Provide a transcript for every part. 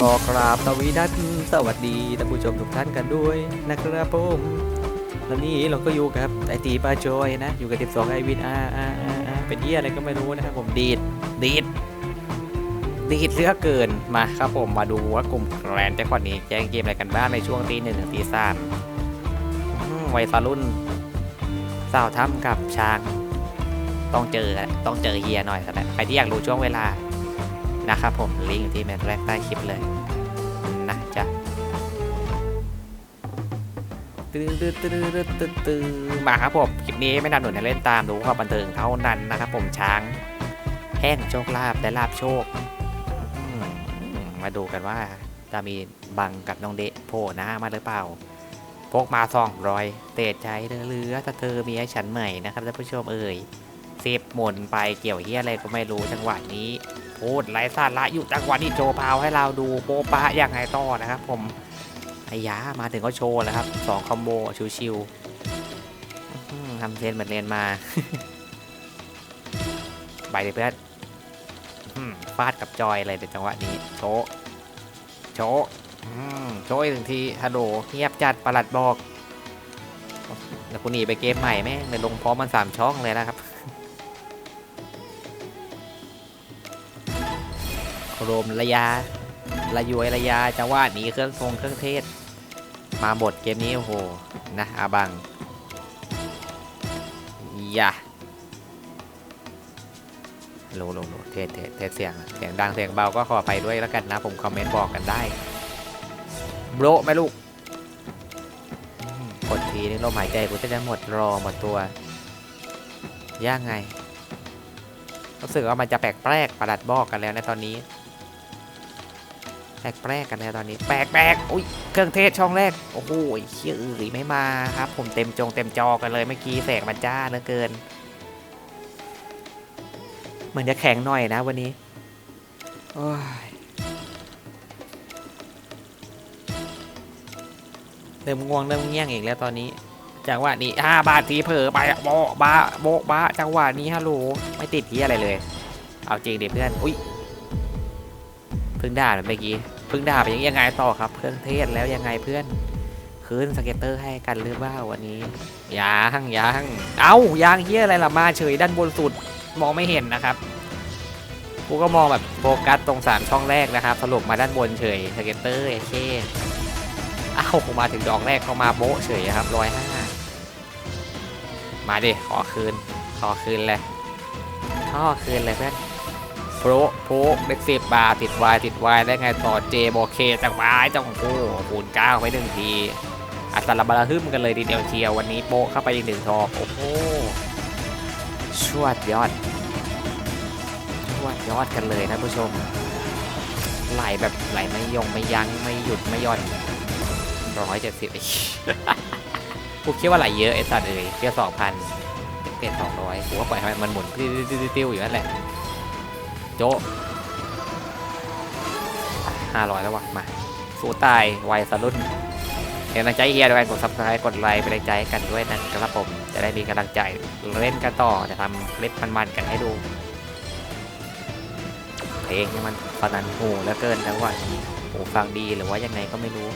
ขอกราบสวีดัสสวัสดีท่านผู้ชมทุกท่านกันด้วยนะครับผมแล้วนี่เราก็อยู่กับไอตีปาโจยนะ อยู่กับ12ไอวินอาอาอาอาเป็นเอี้ยอะไรก็ไม่รู้นะครับผมดีดดีดดีดเลือเกินมาครับผมมาดูว่ากลุ่มแกรนด์แจ็คพอตนี้แจ้งเกมอะไรกันบ้างในช่วงตีหนึ่งถึงตีสามวัยรุ่นสาวถ้ำกับช้างต้องเจอต้องเจอเฮียหน่อยสักแล้วใครที่อยากรู้ช่วงเวลา นะครับผมลิงก์อยู่ที่แมทแรกใต้คลิปเลยนะจ๊ะตื้อตื้อตื้อตื้อตื้อมาครับผมคลิปนี้ไม่นำหนุนให้เล่นตามดูความบันเทิงเท่านั้นนะครับผมช้างแห้งโชคลาภและลาบโชค มาดูกันว่าจะมีบังกับน้องเดะโผล่หน้ามาหรือเปล่าพกมาสองร้อยเตะใจเหลือๆถ้าเธอมีให้ฉันใหม่นะครับท่านผู้ชมเอ่ยเซฟหมุนไปเกี่ยวเฮียอะไรก็ไม่รู้จังหวะนี้ พูดไร้สาระอยู่จังหวะนี้โชว์พาวให้เราดูโปปะอย่างไรต่อนะครับ ผมไอ้ยามาถึงก็โชว์แล้วครับสองคอมโบชิวๆทำเทนเหมือนเรียนมาไปเลยเพื่อนฟาดกับจอยเลยในจังหวะนี้โชโชโชว์อีกหนึ่งทีฮัลโหลเงียบจัดประหลัดบอกแล้วคุณหนีไปเกมใหม่แม่งไปลงพร้อมมันสามช่องเลยนะครับ โครมระยะระยวยระยะจังหวะหนีเครื่องทรงเครื่องเทศ มาบทเกมนี้โอ้โหนะอาบังอย่าโลโลโลเทสเทสเทสเสียงเสียงดังเสียงเบาก็ขอไปด้วยแล้วกันนะ ผมคอมเมนต์บอกกันได้โบรไหมลูกกดทีนี่ลมหายใจกูจะได้หมดรอหมดตัวย่างไงรู้สึกว่ามันจะแปลกแปลกประหลัดบอกกันแล้วในตอนนี้ แปลกแปลกกันแล้วตอนนี้ แปลกแปลกอุ้ยเครื่องเทศช่องแรก โอ้โหเชื่ออื่นไม่มาครับ ผมเต็มจงเต็มจอกันเลยเมื่อกี้แสงมันจ้าเหลือเกิน เหมือนจะแข็งหน่อยนะวันนี้โอ้ยเริ่มง่วงเริ่มเงี้ยงอีกแล้วตอนนี้จังหวะนี้ห้าบาททีเผลอไปโบะบ้าโบะบ้าจังหวะนี้ฮัลโหลไม่ติดที่อะไรเลย เอาจริงดิเพื่อน อุ้ยเพิ่งด่าเมื่อกี้ พิ่งดาไปยังยังไงต่อครับ เครื่องเทศแล้วยังไงเพื่อน คืนสเก็ตเตอร์ให้กันหรือเปล่าวันนี้ยังยังเอ้ายางเฮียอะไรล่ะมาเฉยด้านบนสุดมองไม่เห็นนะครับกูก็มองแบบโฟกัสตรงสามช่องแรกนะครับสรุปมาด้านบนเฉยสเก็ตเตอร์ไอ้เช่เอ้าผมมาถึงดอกแรกเขามาโบะเฉยครับร้อยห้ามาดิขอคืนขอคืนเลยขอคืนเลยเพื่อน โปรโปรเล็กสิบบาติดวายติดวายได้ไงต่อเจโบเคจากวายจังโอ้คูณเก้าไปหนึ่งทีอัตราบาราฮึมกันเลยทีเดียวเชียววันนี้โปะเข้าไปอีกหนึ่งทองโอ้โหชวดยอดชวดยอดกันเลยนะผู้ชม ไหลแบบไหลไม่ยงไม่ยั้งไม่หยุดไม่ย่อนร้อยเจ็ดสิบกูคิดว่าไหลเยอะไอ้สัตว์เอ้ยเพียสองพันเปลี่ยนสองร้อยกูก็ปล่อยให้มันหมุนติ้วๆอยู่นั่นแหละ โจะห้าร้อยแล้ววะมา สู้ตายไวสรุ่นเห็นกำลังใจเฮียด้วยกดซับสไครต์กดไลค์เป็นกำลังใจกันด้วยนะครับผม จะได้มีกำลังใจเล่นกันต่อจะทำคลิปมันๆกันให้ดู เพลงนี่มันสนันหูแล้วเกินแล้วว่าหูฟังดีหรือว่ายังไงก็ไม่รู้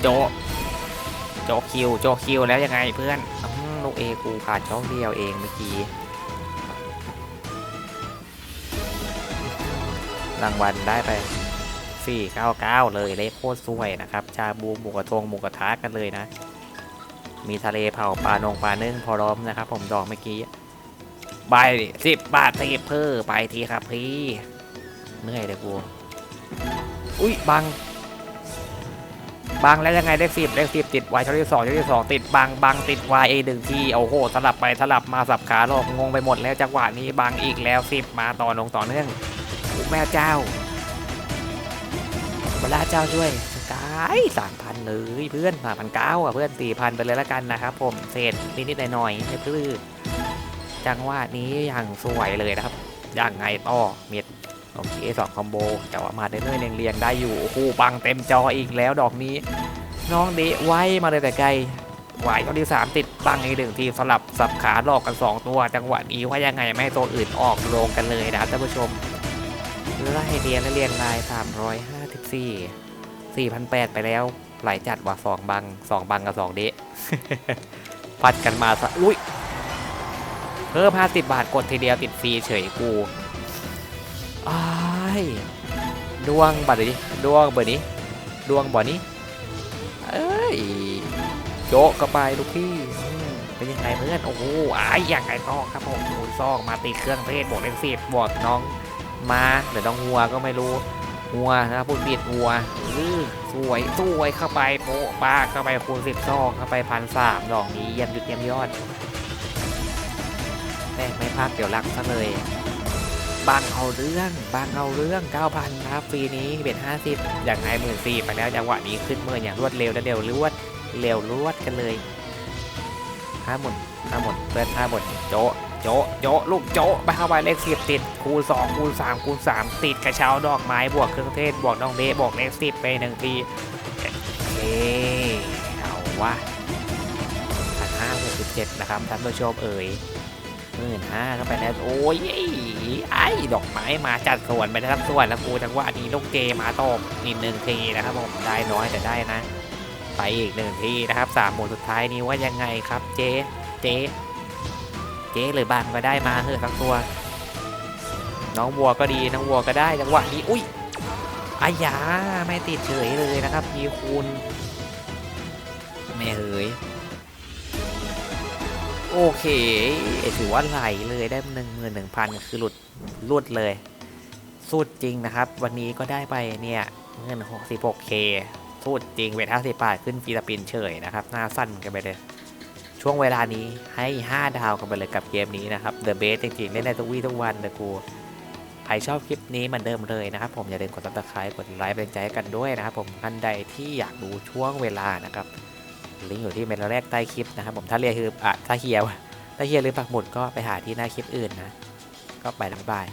โจโจคิว โจคิวแล้วยังไงเพื่อนลูกเอกูขาดช่องเดียวเองเมื่อกี้ รางวัลได้ไป 499 เลยเลขโคตรสวยนะครับ ชาบูหมูกระทงหมูกระทะกันเลยนะ มีทะเลเผาปลานงปลานึ่งพร้อมนะครับ ผมดอกเมื่อกี้ใบสิบบาทสิบเพิ่ไปทีครับพี่เหนื่อยเลยกูอุ้ยบังบังแล้วยังไงเลขสิบเลขสิบติดวายช่องที่สองช่องที่สองติดบังบังติดวายเอหนึ่งทีโอ้โหสลับไปสลับมาสับขาหลอกงงไปหมดแล้วจังหวะนี้บังอีกแล้วสิบมาต่อลงต่อเนื่อง แม่เจ้าพระเจ้าช่วยสกายสามพันเลยเพื่อนสามพันเก้าอะเพื่อนสี่พันไปเลยละกันนะครับผมเศษนิดๆหน่อยๆให้เพื่อนจังหวะนี้อย่างสวยเลยนะครับ อย่างไงต่อเม็ดโอเคสองคอมโบแต่ว่ามาเรื่อยๆเรียงๆได้อยู่โอ้โหบังเต็มจออีกแล้วดอกนี้ น้องเดะไว้มาเลยแต่ไกลไหวตอนที่สามติดบังอีกหนึ่งทีสลับสับขาหลอกกันสองตัว จังหวะนี้ว่ายังไงไม่ให้ตัวอื่นออกลงกันเลยนะครับท่านผู้ชม ไล่เรียนและเรียงราย354 4,800 ไปแล้วไหลจัดว่าสองบังสองบังกับสองเดะพัดกันมาสะอุ้ยเพิ่ม50 บาทกดทีเดียวติดฟรีเฉยกูอ้ายดวงบัตรนี้ดวงเบอร์นี้ดวงบ่อนี้เอ้ยโจะก็ไปลูกพี่เป็นยังไงเพื่อนโอ้โหอ้ายอย่างไรต่อครับผมคูณซองมาติดเครื่องเทศบวกเลขสิบบวกน้อง มาหรือน้องวัวก็ไม่รู้วัวนะพูดผิดวัวอื้อสวยสวยเข้าไปโปะปากเข้าไปคูณสิบซองเข้าไปพันสามดอกนี้เยี่ยมยุดเยี่ยมยอดแม่ไม่พักเดี๋ยวลักซะเลยบางเอาเรื่องบางเอาเรื่อง 9,000นครับฟรีนี้เป็น50 อย่างไงหมื่นสี่ไปแล้วจังหวะนี้ขึ้นเมื่ออย่างรวดเร็วและเร็วรวดเร็วรวดกันเลยห้าหมดห้าหมดเปิดห้าหมดโจะ โจะโจะลูกโจะไปเข้าไปเลขสิบติดคูณสองคูณสามคูณสามติดกระเช้าดอกไม้บวกเครื่องเทศบวกน้องเดะบวกเลขสิบไปหนึ่งทีเอ๊เอาวะพันห้าหกสิบเจ็ดนะครับท่านผู้ชมเอ่ยหมื่นห้าเข้าไปแล้วโอ้ยไอ้ดอกไม้มาจัดส่วนไปทั้งส่วนแล้วกูจังหวะนี้ลูกเจมาตบอีกหนึ่งทีนะครับผมได้น้อยแต่ได้นะ ไปอีกหนึ่งทีนะครับสามหมวดสุดท้ายนี้ว่ายังไงครับเจเจ จ๊หรือบางก็ได้มาเถอะสักตัว น้องวัวก็ดีน้องวัวก็ได้จังหวะนี้อุ้ยอายาไม่ติดเฉยเลยนะครับมีคูณไม่เฮ้ยโอเคถือว่าไหลเลยได้หนึ่งหมื่นหนึ่งพันคือหลุดหลุดเลยสุดจริงนะครับ วันนี้ก็ได้ไปเนี่ยเงิน 66k สุดจริงเวท50บาทขึ้นฟิลิปปินส์เฉยนะครับ หน้าสั้นกันไปเลย ช่วงเวลานี้ให้ 5 ดาวกันไปเลยกับเกมนี้นะครับ The Best จริงๆเล่นได้ทุกวี่ทุกวันเลยกูใครชอบคลิปนี้เหมือนเดิมเลยนะครับ ผมอย่าลืมกด subscribe กดไลค์เป็นใจกันด้วยนะครับ ผมท่านใดที่อยากดูช่วงเวลานะครับลิงก์อยู่ที่เมนแรกใต้คลิปนะครับ ผมถ้าเรียกคืออะถ้าเฮียวถ้าเฮียหรือปักหมุดก็ไปหาที่หน้าคลิปอื่นนะก็ไปแล้วบายบาย